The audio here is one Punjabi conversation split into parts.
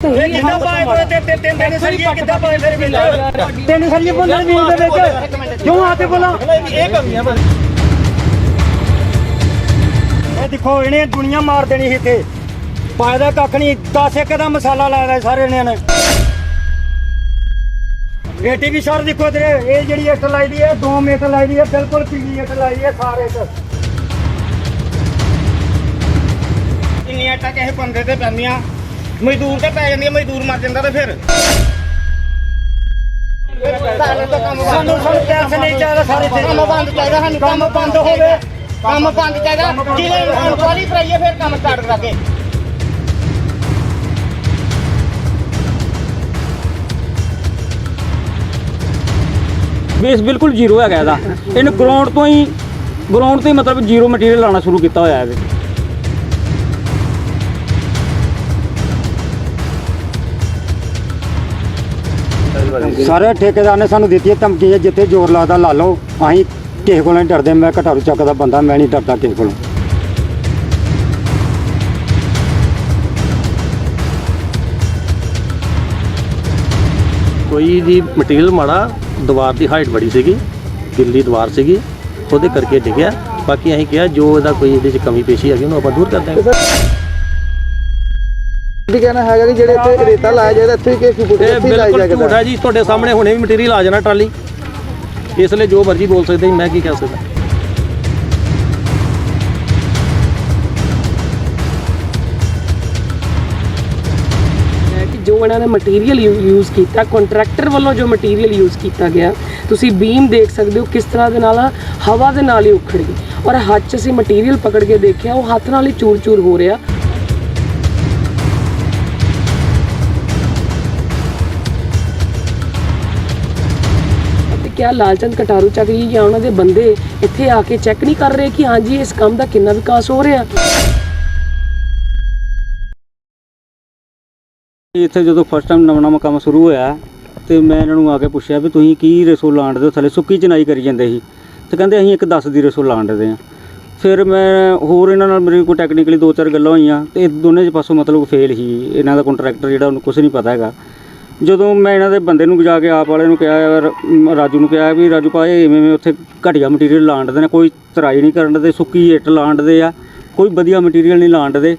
ਕਿੱਦਾਂ ਪਾਏ ਪਏ ਤੇ ਤੇ ਤਿੰਨ ਦਿਨ ਸਰੀਏ ਕਿੱਦਾਂ ਪਾਏ ਫਿਰ ਵਿੱਚ ਤਿੰਨ ਸਰੀਏ ਬੋਲਣ ਵੀ ਦੇ ਵਿੱਚ ਕਿਉਂ ਆਤੇ ਬੋਲਾਂ? ਇਹ ਕਮੀਆਂ ਬਸ। ਇਹ ਦੇਖੋ ਇਹਨੇ ਦੁਨੀਆ ਮਾਰ ਦੇਣੀ ਸੀ ਇੱਥੇ। ਪਾਇਦਾ ਕੱਖ ਨਹੀਂ 10 ਇੱਕ ਦਾ ਮਸਾਲਾ ਲਾਇਆ ਸਾਰੇ ਇਹਨਾਂ ਨੇ। ਇਹ ਟੀਵੀ ਸਰ ਦੇਖੋ ਇਧਰ ਇਹ ਜਿਹੜੀ ਇੱਟ ਲਾਈ ਦੀ ਹੈ 2 ਮੀਟਰ ਲਾਈ ਦੀ ਹੈ ਬਿਲਕੁਲ ਪੀਲੀ ਇੱਟ ਲਾਈ ਹੈ ਸਾਰੇ ਇੱਟ। ਇੰਨੀਆਂ ਇੱਟਾਂ ਕਿਸੇ ਬੰਦੇ ਤੇ ਪੈਂਦੀਆਂ? ਮਜ਼ਦੂਰ ਤੇ ਪੈ ਜਾਂਦੀਆਂ ਮਜ਼ਦੂਰ ਮਰ ਜਾਂਦਾ ਤੇ ਫਿਰ। ਸਾਨੂੰ ਸਾਨੂੰ ਪੈਸੇ ਨਹੀਂ ਚਾਹੀਦਾ ਸਾਰੇ ਇੱਥੇ ਕੰਮ ਬੰਦ ਚਾਹੀਦਾ ਸਾਨੂੰ ਕੰਮ ਬੰਦ ਹੋਵੇ। ਕੰਮ ਬੰਦ ਚਾਹੀਦਾ। ਜਿਹਨੇ ਇਨਕੁਆਰੀ ਕਰਾਈਏ ਫਿਰ ਕੰਮ ਸਟਾਰਟ ਕਰਾਂਗੇ ਬੇਸ ਬਿਲਕੁਲ ਜ਼ੀਰੋ ਹੈਗਾ ਇਹਦਾ। ਇਹਨੂੰ ਗਰਾਊਂਡ ਤੋਂ ਹੀ ਗਰਾਊਂਡ ਤੋਂ ਹੀ ਮਤਲਬ ਜ਼ੀਰੋ ਮਟੀਰੀਅਲ ਲਾਉਣਾ ਸ਼ੁਰੂ ਕੀਤਾ ਹੋਇਆ ਇਹਦੇ। ਸਾਰੇ ਠੇਕੇਦਾਰ ਨੇ ਸਾਨੂੰ ਦਿੱਤੀ ਹੈ ਧਮਕੀ ਹੈ ਜਿੱਥੇ ਜ਼ੋਰ ਲੱਗਦਾ ਲਾ ਲਓ, ਅਸੀਂ ਕਿਸੇ ਕੋਲੋਂ ਨਹੀਂ ਡਰਦੇ, ਮੈਂ ਘਟਾਰੂ ਚੱਕ ਦਾ ਬੰਦਾ, ਮੈਂ ਨਹੀਂ ਡਰਦਾ ਕਿਸੇ ਕੋਲੋਂ। ਕੋਈ ਦੀ ਮਟੀਰੀਅਲ ਮਾੜਾ, ਦੀਵਾਰ ਦੀ ਹਾਈਟ ਬੜੀ ਸੀਗੀ, ਗਿੱਲੀ ਦੀਵਾਰ ਸੀਗੀ, ਉਹਦੇ ਕਰਕੇ ਡਿੱਗਿਆ। ਬਾਕੀ ਅਸੀਂ ਕਿਹਾ, ਜੋ ਇਹਦਾ ਕੋਈ ਇਹਦੇ 'ਚ ਕਮੀ ਪੇਸ਼ੀ ਹੈਗੀ, ਉਹਨੂੰ ਆਪਾਂ ਦੂਰ ਕਰ ਦਾਂਗੇ ਵੀ ਕਹਿਣਾ ਹੈਗਾ ਕਿ ਜਿਹੜੇ ਇੱਥੇ ਰੇਤਾ ਲਾਇਆ ਜਾਏਗਾ ਇੱਥੇ ਹੀ ਕਿਸੇ ਫੁੱਟ ਇਹ ਇੱਥੇ ਹੀ ਲਾਇਆ ਬਿਲਕੁਲ ਝੂਠ ਹੈ ਜੀ ਤੁਹਾਡੇ ਸਾਹਮਣੇ ਹੁਣੇ ਵੀ ਮਟੀਰੀਅਲ ਆ ਜਾਣਾ ਟਰਾਲੀ। ਇਸ ਲਈ ਜੋ ਮਰਜ਼ੀ ਬੋਲ ਸਕਦੇ ਜੀ, ਮੈਂ ਕੀ ਕਹਿ ਸਕਦਾ। ਹੈ ਕਿ ਜੋ ਇਹਨਾਂ ਨੇ ਮਟੀਰੀਅਲ ਯੂਜ਼ ਕੀਤਾ ਕੰਟਰੈਕਟਰ ਵੱਲੋਂ ਜੋ ਮਟੀਰੀਅਲ ਯੂਜ਼ ਕੀਤਾ ਗਿਆ ਤੁਸੀਂ ਬੀਮ ਦੇਖ ਸਕਦੇ ਹੋ ਕਿਸ ਤਰ੍ਹਾਂ ਦੇ ਨਾਲ ਹਵਾ ਦੇ ਨਾਲ ਹੀ ਉਖੜ ਗਈ। ਔਰ ਹੱਥ 'ਚ ਅਸੀਂ ਮਟੀਰੀਅਲ ਪਕੜ ਕੇ ਦੇਖਿਆ ਉਹ ਹੱਥ ਨਾਲ ਹੀ ਚੂਰ-ਚੂਰ ਹੋ ਰਿਹਾ। ਅਤੇ ਕਿਆ ਲਾਲਚੰਦ ਕਟਾਰੂ ਚੱਕ ਜਾਂ ਉਹਨਾਂ ਦੇ ਬੰਦੇ ਇੱਥੇ ਆ ਕੇ ਚੈੱਕ ਨਹੀਂ ਕਰ ਰਹੇ ਕਿ ਹਾਂਜੀ ਇਸ ਕੰਮ ਦਾ ਕਿੰਨਾ ਵਿਕਾਸ ਹੋ ਰਿਹਾ? ਇੱਥੇ ਜਦੋਂ ਫਸਟ ਟਾਈਮ ਨਵਾਂ ਨਵਾਂ ਕੰਮ ਸ਼ੁਰੂ ਹੋਇਆ ਤੇ ਮੈਂ ਇਹਨਾਂ ਨੂੰ ਆ ਕੇ ਪੁੱਛਿਆ ਵੀ ਤੁਸੀਂ ਕੀ ਰਸੋ ਲਾਂਡਦੇ ਹੋ? ਥੱਲੇ ਸੁੱਕੀ ਚਨਾਈ ਕਰੀ ਜਾਂਦੇ ਸੀ। ਤੇ ਕਹਿੰਦੇ ਅਸੀਂ ਇੱਕ 10 ਦੀ ਰਸੋ ਲਾਂਡਦੇ ਆ ਫਿਰ ਮੈਂ ਹੋਰ ਇਹਨਾਂ ਨਾਲ ਮੇਰੀ ਕੋਈ ਟੈਕਨੀਕਲੀ ਦੋ ਚਾਰ ਗੱਲਾਂ ਹੋਈਆਂ ਤੇ ਇਹ ਦੋਨੇ ਪਾਸੋਂ ਮਤਲਬ ਫੇਲ ਹੀ ਇਹਨਾਂ ਦਾ ਕੰਟਰੈਕਟਰ ਜਿਹੜਾ, ਉਹਨੂੰ ਕੁਝ ਨਹੀਂ ਪਤਾ ਹੈਗਾ। ਜਦੋਂ ਮੈਂ ਇਹਨਾਂ ਦੇ ਬੰਦੇ ਨੂੰ ਜਾ ਕੇ ਆਪ ਵਾਲੇ ਨੂੰ ਕਿਹਾ ਯਾਰ ਰਾਜੂ ਨੂੰ ਕਿਹਾ ਵੀ, ਰਾਜੂ ਭਾਈ ਐਵੇਂ ਇਵੇਂ ਉੱਥੇ ਘਟੀਆ ਮਟੀਰੀਅਲ ਲਾਂਡਦੇ ਨੇ, ਕੋਈ ਤਰਾਈ ਨਹੀਂ ਕਰਨ ਦੇ, ਸੁੱਕੀ ਇੱਟ ਲਾਂਡਦੇ ਆ, ਕੋਈ ਵਧੀਆ ਮਟੀਰੀਅਲ ਨਹੀਂ ਲਾਂਡਦੇ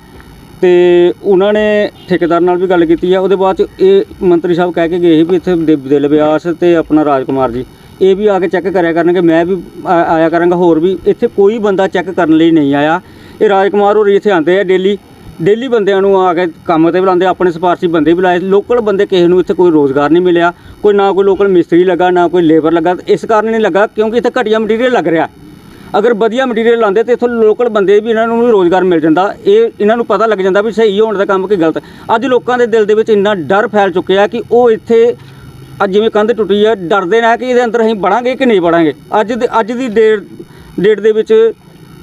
ਤੇ ਉਹਨਾਂ ਨੇ ਠੇਕੇਦਾਰ ਨਾਲ ਵੀ ਗੱਲ ਕੀਤੀ ਆ, ਉਹਦੇ ਬਾਅਦ ਚ ਇਹ ਮੰਤਰੀ ਸਾਹਿਬ ਕਹਿ ਕੇ ਗਏ ਸੀ ਵੀ ਇੱਥੇ ਦਿ- ਦਿਲ ਵਿਆਸ ਤੇ ਆਪਣਾ ਰਾਜਕੁਮਾਰ ਜੀ। ਇਹ ਵੀ ਆ ਕੇ ਚੈੱਕ ਕਰਿਆ ਕਰਨਗੇ, ਮੈਂ ਵੀ ਆਇਆ ਕਰਾਂਗਾ ਹੋਰ ਵੀ, ਇੱਥੇ ਕੋਈ ਬੰਦਾ ਚੈੱਕ ਕਰਨ ਲਈ ਨਹੀਂ ਆਇਆ। ਇਹ ਰਾਜਕੁਮਾਰ ਹੋਰ ਇੱਥੇ ਆਉਂਦੇ ਆ ਡੇਲੀ ਡੇਲੀ ਬੰਦਿਆਂ ਨੂੰ ਆ ਕੇ ਕੰਮ ਤੇ ਬੁਲਾਉਂਦੇ, ਆਪਣੇ ਸਿਫਾਰਸ਼ੀ ਬੰਦੇ ਵੀ ਲਾਏ। ਲੋਕਲ ਬੰਦੇ ਕਿਸੇ ਨੂੰ ਇੱਥੇ ਕੋਈ ਰੋਜ਼ਗਾਰ ਨਹੀਂ ਮਿਲਿਆ, ਕੋਈ ਨਾ ਕੋਈ ਲੋਕਲ ਮਿਸਤਰੀ ਲੱਗਾ, ਨਾ ਕੋਈ ਲੇਬਰ ਲੱਗਾ। ਇਸ ਕਾਰਨ ਨਹੀਂ ਲੱਗਾ, ਕਿਉਂਕਿ ਇੱਥੇ ਘਟੀਆ ਮਟੀਰੀਅਲ ਲੱਗ ਰਿਹਾ। ਅਗਰ ਵਧੀਆ ਮਟੀਰੀਅਲ ਲਾਉਂਦੇ ਤੇ ਇੱਥੋਂ ਲੋਕਲ ਬੰਦੇ ਵੀ ਇਹਨਾਂ ਨੂੰ ਵੀ ਰੋਜ਼ਗਾਰ ਮਿਲ ਜਾਂਦਾ। ਇਹ ਇਹਨਾਂ ਨੂੰ ਪਤਾ ਲੱਗ ਜਾਂਦਾ ਵੀ ਸਹੀ ਹੋਣ ਦਾ ਕੰਮ ਕਿ ਗਲਤ। ਅੱਜ ਲੋਕਾਂ ਦੇ ਦਿਲ ਦੇ ਵਿੱਚ ਇੰਨਾ ਡਰ ਫੈਲ ਚੁੱਕਿਆ ਕਿ ਉਹ ਇੱਥੇ ਅੱਜ ਜਿਵੇਂ ਕੰਧ ਟੁੱਟੀ ਹੈ ਡਰਦੇ ਨੇ ਕਿ ਇਹਦੇ ਅੰਦਰ ਅਸੀਂ ਵੜਾਂਗੇ ਕਿ ਨਹੀਂ ਵੜਾਂਗੇ ਅੱਜ ਦੇ ਅੱਜ ਦੀ ਡੇਟ ਡੇਟ ਦੇ ਵਿੱਚ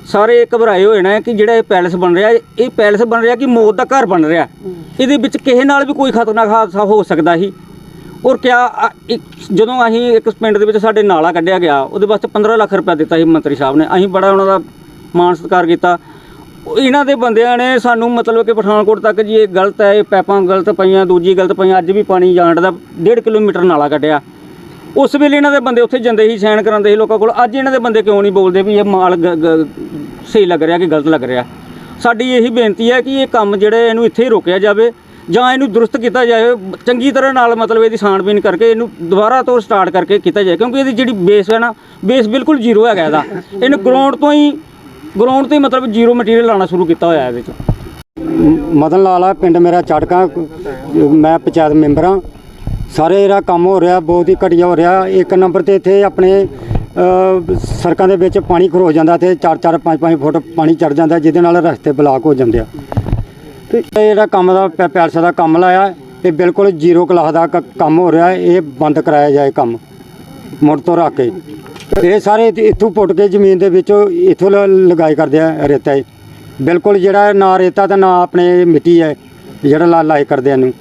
ਸਾਰੇ ਘਬਰਾਏ ਹੋਏ ਨੇ ਕਿ ਜਿਹੜਾ ਇਹ ਪੈਲਸ ਬਣ ਰਿਹਾ ਇਹ ਪੈਲਸ ਬਣ ਰਿਹਾ ਕਿ ਮੌਤ ਦਾ ਘਰ ਬਣ ਰਿਹਾ। ਇਹਦੇ ਵਿੱਚ ਕਿਸੇ ਨਾਲ ਵੀ ਕੋਈ ਖਤਰਨਾਕ ਹਾਦਸਾ ਹੋ ਸਕਦਾ ਸੀ। ਔਰ ਕਿਆ ਜਦੋਂ ਅਸੀਂ ਇੱਕ ਪਿੰਡ ਦੇ ਵਿੱਚ ਸਾਡੇ ਨਾਲਾ ਕੱਢਿਆ ਗਿਆ ਉਹਦੇ ਵਾਸਤੇ 15 ਲੱਖ ਰੁਪਏ ਦਿੱਤਾ ਸੀ ਮੰਤਰੀ ਸਾਹਿਬ ਨੇ। ਅਸੀਂ ਬੜਾ ਉਹਨਾਂ ਦਾ ਮਾਣ ਸਤਿਕਾਰ ਕੀਤਾ। ਇਹਨਾਂ ਦੇ ਬੰਦਿਆਂ ਨੇ ਸਾਨੂੰ ਮਤਲਬ ਕਿ ਪਠਾਨਕੋਟ ਤੱਕ ਜੀ ਇਹ ਗਲਤ ਹੈ ਇਹ ਪੈਪਾਂ ਗਲਤ ਪਈਆਂ ਦੂਜੀ ਗਲਤ ਪਈਆਂ ਅੱਜ ਵੀ ਪਾਣੀ ਜਾਣ ਦਾ 1.5 ਕਿਲੋਮੀਟਰ ਨਾਲਾ ਕੱਢਿਆ। ਉਸ ਵੇਲੇ ਇਹਨਾਂ ਦੇ ਬੰਦੇ ਉੱਥੇ ਜਾਂਦੇ ਸੀ ਸਾਈਨ ਕਰਾਉਂਦੇ ਸੀ ਲੋਕਾਂ ਕੋਲ। ਅੱਜ ਇਹਨਾਂ ਦੇ ਬੰਦੇ ਕਿਉਂ ਨਹੀਂ ਬੋਲਦੇ ਵੀ ਇਹ ਮਾਲ ਗ- ਸਹੀ ਲੱਗ ਰਿਹਾ ਕਿ ਗਲਤ ਲੱਗ ਰਿਹਾ? ਸਾਡੀ ਇਹੀ ਬੇਨਤੀ ਹੈ ਕਿ ਇਹ ਕੰਮ ਜਿਹੜੇ ਇਹਨੂੰ ਇੱਥੇ ਹੀ ਰੋਕਿਆ ਜਾਵੇ ਜਾਂ ਇਹਨੂੰ ਦਰੁਸਤ ਕੀਤਾ ਜਾਵੇ ਚੰਗੀ ਤਰ੍ਹਾਂ ਨਾਲ ਮਤਲਬ ਇਹਦੀ ਛਾਣਬੀਨ ਕਰਕੇ ਇਹਨੂੰ ਦੁਬਾਰਾ ਤੋਂ ਸਟਾਰਟ ਕਰਕੇ ਕੀਤਾ ਜਾਏ, ਕਿਉਂਕਿ ਇਹਦੀ ਜਿਹੜੀ ਬੇਸ ਹੈ ਨਾ ਬੇਸ ਬਿਲਕੁਲ ਜ਼ੀਰੋ ਹੈਗਾ ਇਹਦਾ। ਇਹਨੂੰ ਗਰਾਊਂਡ ਤੋਂ ਹੀ ਗਰਾਊਂਡ ਤੋਂ ਹੀ ਮਤਲਬ ਜ਼ੀਰੋ ਮਟੀਰੀਅਲ ਲਾਉਣਾ ਸ਼ੁਰੂ ਕੀਤਾ ਹੋਇਆ ਇਹਦੇ 'ਚ। ਮਦਨ ਲਾਲ ਆ, ਪਿੰਡ ਮੇਰਾ ਚੜਕਾ ਮੈਂ ਪੰਚਾਇਤ ਮੈਂਬਰ ਹਾਂ। ਸਾਰੇ ਜਿਹੜਾ ਕੰਮ ਹੋ ਰਿਹਾ, ਬਹੁਤ ਹੀ ਘਟੀਆ ਹੋ ਰਿਹਾ। ਇੱਕ ਨੰਬਰ ਤੇ ਇੱਥੇ ਆਪਣੇ ਸੜਕਾਂ ਦੇ ਵਿੱਚ ਪਾਣੀ ਖਰੋ ਜਾਂਦਾ ਤੇ 4-4 5-5 ਫੁੱਟ ਪਾਣੀ ਚੜ ਜਾਂਦਾ ਜਿਹਦੇ ਨਾਲ ਰਸਤੇ ਬਲਾਕ ਹੋ ਜਾਂਦੇ ਆ। ਤੇ ਜਿਹੜਾ ਕੰਮ ਦਾ ਪੈ- ਪੈਲਸ ਦਾ ਕੰਮ ਲਾਇਆ, ਇਹ ਬਿਲਕੁਲ ਜ਼ੀਰੋ ਕਲਾਸ ਦਾ ਕ- ਕੰਮ ਹੋ ਰਿਹਾ। ਇਹ ਬੰਦ ਕਰਾਇਆ ਜਾਏ ਕੰਮ, ਮੁੜ ਤੋਂ ਰੱਖ ਕੇ। ਇਹ ਸਾਰੇ ਇੱਥੋਂ ਪੁੱਟ ਕੇ ਜ਼ਮੀਨ ਦੇ ਵਿੱਚ ਇੱਥੋਂ ਲ- ਲਗਾਈ ਕਰਦੇ ਆ ਰੇਤਾ ਇਹ। ਬਿਲਕੁਲ ਜਿਹੜਾ ਨਾ ਰੇਤਾ ਤੇ ਨਾ ਆਪਣੇ ਮਿੱਟੀ ਹੈ, ਜਿਹੜਾ ਲਾ ਲਾਈ ਕਰਦੇ ਇਹਨੂੰ।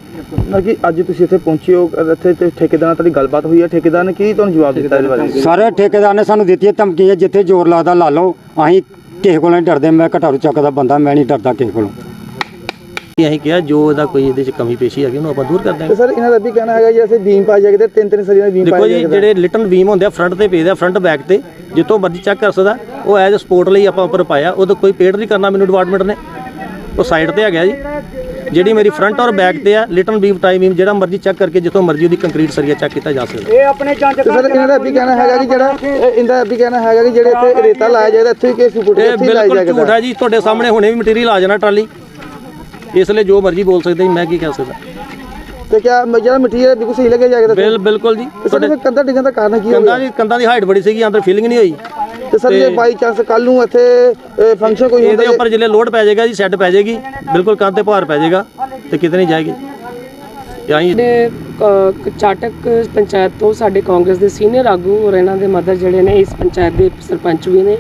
ਨਾ ਕਿ ਅੱਜ ਤੁਸੀਂ ਇੱਥੇ ਪਹੁੰਚੇ ਹੋ ਇੱਥੇ ਤੇ ਠੇਕੇਦਾਰ ਨਾਲ ਤੁਹਾਡੀ ਗੱਲਬਾਤ ਹੋਈ ਹੈ ਠੇਕੇਦਾਰ ਨੇ ਕੀ ਤੁਹਾਨੂੰ ਜਵਾਬ ਦਿੱਤਾ ਇਹਦੇ ਬਾਰੇ? ਸਾਰੇ ਠੇਕੇਦਾਰ ਨੇ ਸਾਨੂੰ ਦਿੱਤੀ ਹੈ ਧਮਕੀ ਹੈ ਜਿੱਥੇ ਜ਼ੋਰ ਲੱਗਦਾ ਲਾ ਲਓ। ਅਸੀਂ ਕਿਸੇ ਕੋਲੋਂ ਨਹੀਂ ਡਰਦੇ ਮੈਂ ਘਟਾਰੂ ਚੱਕ ਦਾ ਬੰਦਾ ਮੈਂ ਨਹੀਂ ਡਰਦਾ ਕਿਸੇ ਕੋਲੋਂ। ਬਾਕੀ ਅਸੀਂ ਕਿਹਾ ਜੋ ਇਹਦਾ ਕੋਈ ਇਹਦੇ ਚ ਕਮੀ ਪੇਸ਼ੀ ਹੈਗੀ ਉਹਨੂੰ ਆਪਾਂ ਦੂਰ ਕਰ ਤੇ ਦਾਂਗੇ ਸਰ ਇਹਨਾਂ ਦਾ ਵੀ ਕਹਿਣਾ ਹੈਗਾ ਜੀ ਅਸੀਂ ਬੀਮ ਪਾਏ ਜਾਗੇ ਤੇ ਤਿੰਨ ਤਿੰਨ ਸਰੀਆਂ ਦੇ ਬੀਮ ਦੇਖੋ ਪਾਏ ਜੀ ਜਿਹੜੇ ਲਿਟਨ ਬੀਮ ਹੁੰਦੇ ਆ ਫਰੰਟ ਤੇ ਪੇਦੇ ਆ ਫਰੰਟ ਬੈਕ ਤੇ ਜਿੱਥੋਂ ਮਰਜ਼ੀ ਚੈੱਕ ਕਰ ਸਕਦਾ ਉਹ ਐਜ਼ ਸਪੋਰਟ ਲਈ ਆਪਾਂ ਉੱਪਰ ਪਾਇਆ ਉਹਦਾ ਕੋਈ ਪੇਡ ਨਹੀਂ ਕਰਨਾ ਮੈਨੂੰ ਡਿਪਾਰਟਮੈਂਟ ਨੇ। ਉਹ ਸਾਈਡ ਤੇ ਹੈਗਾ ਜੀ। ਜਿਹੜੀ ਮੇਰੀ ਫਰੰਟ ਔਰ ਬੈਕ ਤੇ ਆ ਲਿਟਨ ਬੀਮ ਟਾਈਮ ਬੀਮ ਜਿਹੜਾ ਮਰਜ਼ੀ ਚੈੱਕ ਕਰਕੇ ਜਿੱਥੋਂ ਮਰਜ਼ੀ ਉਹਦੀ ਕੰਕਰੀਟ ਸਰੀਆ ਚੈੱਕ ਕੀਤਾ ਜਾ ਸਕਦਾ। ਇਹ ਆਪਣੇ ਚੰਦ ਤੇ ਸਰ ਇਹਨਾਂ ਦਾ ਵੀ ਕਹਿਣਾ ਹੈਗਾ ਕਿ ਜਿਹੜਾ ਇਹ ਇਹਦਾ ਵੀ ਕਹਿਣਾ ਹੈਗਾ ਕਿ ਜਿਹੜੇ ਇੱਥੇ ਰੇਤਾ ਲਾਇਆ ਜਾਏਗਾ ਇੱਥੇ ਹੀ ਕੇਸ ਫੁੱਟ ਇਹ ਇੱਥੇ ਲਾਇਆ ਬਿਲਕੁਲ ਝੂਠ ਜਾਏਗਾ ਹੈ ਜੀ ਤੁਹਾਡੇ ਸਾਹਮਣੇ ਹੁਣੇ ਵੀ ਮਟੀਰੀਅਲ ਆ ਜਾਣਾ ਟਰਾਲੀ। ਇਸ ਲਈ ਜੋ ਮਰਜ਼ੀ ਬੋਲ ਸਕਦੇ ਜੀ ਮੈਂ ਕੀ ਕਹਿ ਸਕਦਾ। ਤੇ ਕਿਆ ਜਿਹੜਾ ਮਟੀਰੀਅਲ ਬਿਲਕੁਲ ਸਹੀ ਲੱਗਿਆ ਜਾਏਗਾ ਬਿਲ ਬਿਲਕੁਲ ਜੀ ਤੇ ਸਰ ਇਹ ਕੰਧਾ ਡਿੱਗਣ ਦਾ ਕਾਰਨ ਕੀ ਕੰਧਾਂ ਹੋਇਆ ਦੀ ਕੰਧਾਂ ਦੀ ਹਾਈਟ ਬੜੀ ਸੀਗੀ ਅੰਦਰ ਫੀਲਿੰਗ ਨਹੀਂ ਹੋਈ। ਤੇ ਸਰ ਜੇ ਬਾਈ ਚਾਂਸ ਕੱਲ ਨੂੰ ਇੱਥੇ ਫੰਕਸ਼ਨ ਕੋਈ ਹੁੰਦਾ ਇਹਦੇ ਉੱਪਰ ਜਿਲੇ ਲੋਡ ਪੈ ਜਾਏਗਾ ਜੀ ਸੈੱਟ ਪੈ ਜਾਏਗੀ। ਬਿਲਕੁਲ ਕੰਧ ਤੇ ਭਾਰ ਪੈ ਜਾਏਗਾ ਤੇ ਕਿਤੇ ਨਹੀਂ ਜਾਏਗੀ। ਚਾਟਕ ਪੰਚਾਇਤ ਤੋਂ ਸਾਡੇ ਕਾਂਗਰਸ ਦੇ ਸੀਨੀਅਰ ਆਗੂ ਔਰ ਇਹਨਾਂ ਦੇ ਮਦਰ ਜਿਹੜੇ ਨੇ ਇਸ ਪੰਚਾਇਤ ਦੇ ਸਰਪੰਚ ਵੀ ਨੇ।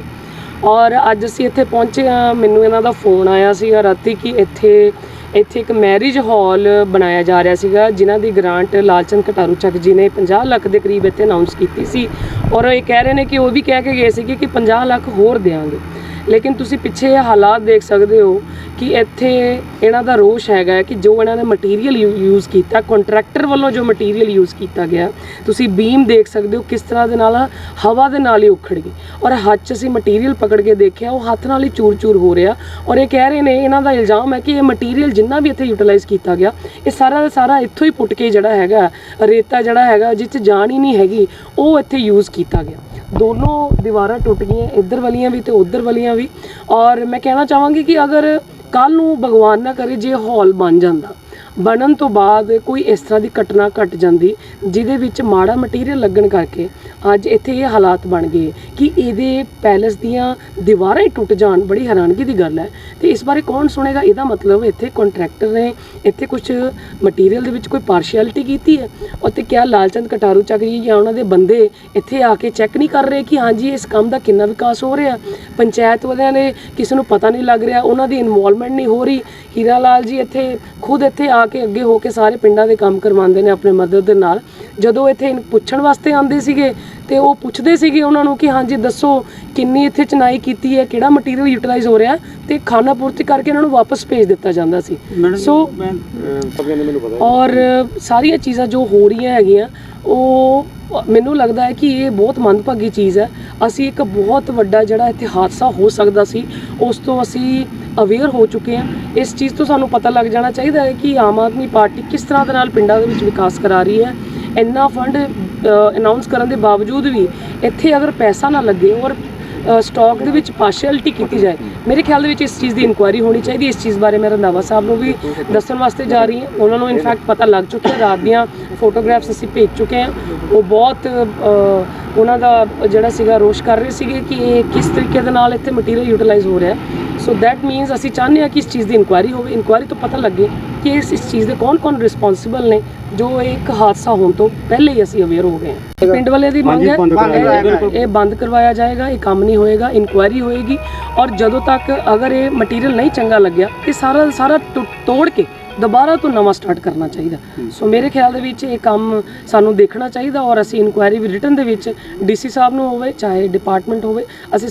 ਔਰ ਅੱਜ ਅਸੀਂ ਇੱਥੇ ਪਹੁੰਚੇ ਹਾਂ। ਮੈਨੂੰ ਇਹਨਾਂ ਦਾ ਫੋਨ ਆਇਆ ਸੀ ਰਾਤੀ ਕਿ ਇੱਥੇ ਇੱਥੇ ਇੱਕ ਮੈਰਿਜ ਹਾਲ ਬਣਾਇਆ ਜਾ ਰਿਹਾ ਸੀਗਾ, ਜਿਨ੍ਹਾਂ ਦੀ ਗ੍ਰਾਂਟ ਲਾਲਚੰਦ ਕਟਾਰੂ ਚੱਕ ਜੀ ਨੇ 50 ਲੱਖ ਦੇ ਕਰੀਬ ਇੱਥੇ ਅਨਾਉਂਸ ਕੀਤੀ ਸੀ। ਔਰ ਇਹ ਕਹਿ ਰਹੇ ਨੇ ਕਿ ਉਹ ਵੀ ਕਹਿ ਕੇ ਗਏ ਸੀਗੇ ਕਿ 50 ਲੱਖ ਹੋਰ ਦੇਵਾਂਗੇ ਲੇਕਿਨ ਤੁਸੀਂ ਪਿੱਛੇ ਇਹ ਹਾਲਾਤ ਦੇਖ ਸਕਦੇ ਹੋ ਕਿ ਇੱਥੇ ਇਹਨਾਂ ਦਾ ਰੋਸ਼ ਹੈਗਾ ਕਿ ਜੋ ਇਹਨਾਂ ਨੇ ਮਟੀਰੀਅਲ ਯੂਜ਼ ਕੀਤਾ ਕੰਟਰੈਕਟਰ ਵੱਲੋਂ ਜੋ ਮਟੀਰੀਅਲ ਯੂਜ਼ ਕੀਤਾ ਗਿਆ, ਤੁਸੀਂ ਬੀਮ ਦੇਖ ਸਕਦੇ ਹੋ ਕਿਸ ਤਰ੍ਹਾਂ ਦੇ ਨਾਲ ਹਵਾ ਦੇ ਨਾਲ ਹੀ ਉਖੜ ਗਈ। ਔਰ ਹੱਥ 'ਚ ਅਸੀਂ ਮਟੀਰੀਅਲ ਪਕੜ ਕੇ ਦੇਖਿਆ, ਉਹ ਹੱਥ ਨਾਲ ਹੀ ਚੂਰ-ਚੂਰ ਹੋ ਰਿਹਾ। ਔਰ ਇਹ ਕਹਿ ਰਹੇ ਨੇ, ਇਹਨਾਂ ਦਾ ਇਲਜ਼ਾਮ ਹੈ ਕਿ ਇਹ ਮਟੀਰੀਅਲ ਜਿੰਨਾ ਵੀ ਇੱਥੇ ਯੂਟਿਲਾਈਜ਼ ਕੀਤਾ ਗਿਆ, ਇਹ ਸਾਰਾ ਦਾ ਸਾਰਾ ਇੱਥੋਂ ਹੀ ਪੁੱਟ ਕੇ ਜਿਹੜਾ ਹੈਗਾ, ਰੇਤਾ ਜਿਹੜਾ ਹੈਗਾ, ਜਿਸ 'ਚ ਜਾਨ ਹੀ ਨਹੀਂ ਹੈਗੀ, ਉਹ ਇੱਥੇ ਯੂਜ਼ ਕੀਤਾ ਗਿਆ। ਦੋਨੋਂ ਦੀਵਾਰਾਂ ਟੁੱਟ ਗਈਆਂ, ਇੱਧਰ ਵਾਲੀਆਂ ਵੀ ਤੇ ਉੱਧਰ ਵਾਲੀਆਂ ਵੀ। ਔਰ ਮੈਂ ਕਹਿਣਾ ਚਾਹਾਂਗੀ ਕਿ ਅਗਰ ਕੱਲ ਨੂੰ ਭਗਵਾਨ ਨਾ ਕਰੇ, ਜੇ ਹਾਲ ਬਣ ਜਾਂਦਾ ਬਣਨ ਤੋਂ ਬਾਅਦ ਕੋਈ ਇਸ ਤਰ੍ਹਾਂ ਦੀ ਘਟਨਾ ਘਟ ਜਾਂਦੀ, ਜਿਹਦੇ ਵਿੱਚ ਮਾੜਾ ਮਟੀਰੀਅਲ ਲੱਗਣ ਕਰਕੇ ਅੱਜ ਇੱਥੇ ਇਹ ਹਾਲਾਤ ਬਣ ਗਏ ਕਿ ਇਹਦੇ ਪੈਲਸ ਦੀਆਂ ਦੀਵਾਰਾਂ ਹੀ ਟੁੱਟ ਜਾਣ, ਬੜੀ ਹੈਰਾਨਗੀ ਦੀ ਗੱਲ ਹੈ। ਤੇ ਇਸ ਬਾਰੇ ਕੌਣ ਸੁਣੇਗਾ? ਇਹਦਾ ਮਤਲਬ ਇੱਥੇ ਕੰਟਰੈਕਟਰ ਨੇ ਇੱਥੇ ਕੁਝ ਮਟੀਰੀਅਲ ਦੇ ਵਿੱਚ ਕੋਈ ਪਾਰਸ਼ੀਅਲਿਟੀ ਕੀਤੀ ਹੈ? ਅਤੇ ਕਿਆ ਲਾਲਚੰਦ ਕਟਾਰੂ ਚੱਕ ਜੀ ਜਾਂ ਉਹਨਾਂ ਦੇ ਬੰਦੇ ਇੱਥੇ ਆ ਕੇ ਚੈੱਕ ਨਹੀਂ ਕਰ ਰਹੇ ਕਿ ਹਾਂਜੀ, ਇਸ ਕੰਮ ਦਾ ਕਿੰਨਾ ਵਿਕਾਸ ਹੋ ਰਿਹਾ? ਪੰਚਾਇਤ ਵਾਲਿਆਂ ਨੇ ਕਿਸੇ ਨੂੰ ਪਤਾ ਨਹੀਂ ਲੱਗ ਰਿਹਾ, ਉਹਨਾਂ ਦੀ ਇਨਵੋਲਵਮੈਂਟ ਨਹੀਂ ਹੋ ਰਹੀ। ਹੀਰਾ ਲਾਲ ਜੀ ਇੱਥੇ, ਖੁਦ ਇੱਥੇ ਆ ਕੇ ਅੱਗੇ ਹੋ ਕੇ ਸਾਰੇ ਪਿੰਡਾਂ ਦੇ ਕੰਮ ਕਰਵਾਉਂਦੇ ਨੇ ਆਪਣੇ ਮਦਦ ਦੇ ਨਾਲ। ਜਦੋਂ ਇੱਥੇ ਪੁੱਛਣ ਵਾਸਤੇ ਆਉਂਦੇ ਸੀਗੇ ਤੇ ਉਹ ਪੁੱਛਦੇ ਸੀਗੇ ਉਹਨਾਂ ਨੂੰ ਕਿ ਹਾਂਜੀ ਦੱਸੋ ਕਿੰਨੀ ਇੱਥੇ ਚਨਾਈ ਕੀਤੀ ਹੈ ਕਿਹੜਾ ਮਟੀਰੀਅਲ ਯੂਟਿਲਾਈਜ਼ ਹੋ ਰਿਹਾ ਤੇ ਖਾਣਾ ਪੂਰਤੀ ਕਰਕੇ ਇਹਨਾਂ ਨੂੰ ਵਾਪਸ ਭੇਜ ਦਿੱਤਾ ਜਾਂਦਾ ਸੀ। ਸੋ ਔਰ ਸਾਰੀਆਂ ਚੀਜ਼ਾਂ ਜੋ ਹੋ ਰਹੀਆਂ ਹੈਗੀਆਂ ਉਹ ਮੈਨੂੰ ਲੱਗਦਾ ਹੈ ਕਿ ਇਹ ਬਹੁਤ ਮੰਦਭਾਗੀ ਚੀਜ਼ ਹੈ। ਅਸੀਂ ਇੱਕ ਬਹੁਤ ਵੱਡਾ ਜਿਹੜਾ ਇੱਥੇ ਹਾਦਸਾ ਹੋ ਸਕਦਾ ਸੀ ਉਸ ਤੋਂ ਅਸੀਂ ਅਵੇਅਰ ਹੋ ਚੁੱਕੇ ਹਾਂ। ਇਸ ਚੀਜ਼ ਤੋਂ ਸਾਨੂੰ ਪਤਾ ਲੱਗ ਜਾਣਾ ਚਾਹੀਦਾ ਹੈ ਕਿ ਆਮ ਆਦਮੀ ਪਾਰਟੀ ਕਿਸ ਤਰ੍ਹਾਂ ਦੇ ਨਾਲ ਪਿੰਡਾਂ ਦੇ ਵਿੱਚ ਵਿਕਾਸ ਕਰਾ ਰਹੀ ਹੈ। ਇੰਨਾ ਫੰਡ ਅਨਾਉਂਸ ਕਰਨ ਦੇ ਬਾਵਜੂਦ ਵੀ ਇੱਥੇ ਅਗਰ ਪੈਸਾ ਨਾ ਲੱਗੇ ਔਰ ਸਟਾਕ ਦੇ ਵਿੱਚ ਪਾਰਸ਼ੈਲਿਟੀ ਕੀਤੀ ਜਾਏ, ਮੇਰੇ ਖਿਆਲ ਦੇ ਵਿੱਚ ਇਸ ਚੀਜ਼ ਦੀ ਇਨਕੁਆਇਰੀ ਹੋਣੀ ਚਾਹੀਦੀ ਇਸ ਚੀਜ਼ ਬਾਰੇ ਮੈਂ ਰੰਧਾਵਾ ਸਾਹਿਬ ਨੂੰ ਵੀ ਦੱਸਣ ਵਾਸਤੇ ਜਾ ਰਹੀ ਹਾਂ। ਉਹਨਾਂ ਨੂੰ ਇਨਫੈਕਟ ਪਤਾ ਲੱਗ ਚੁੱਕਿਆ ਰਾਤ ਦੀਆਂ ਫੋਟੋਗ੍ਰਾਫਸ ਅਸੀਂ ਭੇਜ ਚੁੱਕੇ ਹਾਂ। ਉਹ ਬਹੁਤ ਉਹਨਾਂ ਦਾ ਜਿਹੜਾ ਸੀਗਾ ਰੋਸ਼ ਕਰ ਰਹੇ ਸੀਗੇ ਕਿ ਇਹ ਕਿਸ ਤਰੀਕੇ ਦੇ ਨਾਲ ਇੱਥੇ ਮਟੀਰੀਅਲ ਯੂਟਿਲਾਈਜ਼ ਹੋ ਰਿਹਾ ਸੋ ਦੈਟ ਮੀਨਸ ਅਸੀਂ ਚਾਹੁੰਦੇ ਹਾਂ ਕਿ ਇਸ ਚੀਜ਼ ਦੀ ਇਨਕੁਆਇਰੀ ਹੋਵੇ। ਇਨਕੁਆਇਰੀ ਤੋਂ ਪਤਾ ਲੱਗੇ ਕਿ ਇਸ ਇਸ ਚੀਜ਼ ਦੇ ਕੌਣ-ਕੌਣ ਰਿਸਪੌਂਸਿਬਲ ਨੇ ਜੋ ਇੱਕ ਹਾਦਸਾ ਹੋਣ ਤੋਂ ਪਹਿਲੇ ਹੀ ਅਸੀਂ ਅਵੇਅਰ ਹੋ ਗਏ ਹਾਂ। ਪਿੰਡ ਵਾਲੇ ਦੀ ਮੰਗ ਹੈ। ਇਹ- ਬੰਦ ਕਰਵਾਇਆ ਜਾਏਗਾ ਇਹ ਕੰਮ ਨਹੀਂ ਹੋਏਗਾ ਇਨਕੁਆਇਰੀ ਹੋਏਗੀ ਔਰ ਜਦੋਂ ਤੱਕ ਅਗਰ ਇਹ ਮਟੀਰੀਅਲ ਨਹੀਂ ਚੰਗਾ ਲੱਗਿਆ ਇਹ ਸਾਰਾ ਸਾਰਾ ਤੋੜ ਕੇ ਦੁਬਾਰਾ ਤੋਂ ਨਵਾਂ ਸਟਾਰਟ ਕਰਨਾ ਚਾਹੀਦਾ। ਸੋ ਮੇਰੇ ਖਿਆਲ ਦੇ ਵਿੱਚ ਇਹ ਕੰਮ ਸਾਨੂੰ ਦੇਖਣਾ ਚਾਹੀਦਾ ਔਰ ਅਸੀਂ ਇਨਕੁਆਇਰੀ ਵੀ ਰਿਟਨ ਦੇ ਵਿੱਚ ਡੀਸੀ ਸਾਹਿਬ ਨੂੰ ਹੋਵੇ ਚਾਹੇ ਡਿਪਾਰਟਮੈਂਟ ਹੋਵੇ ਅਸੀਂ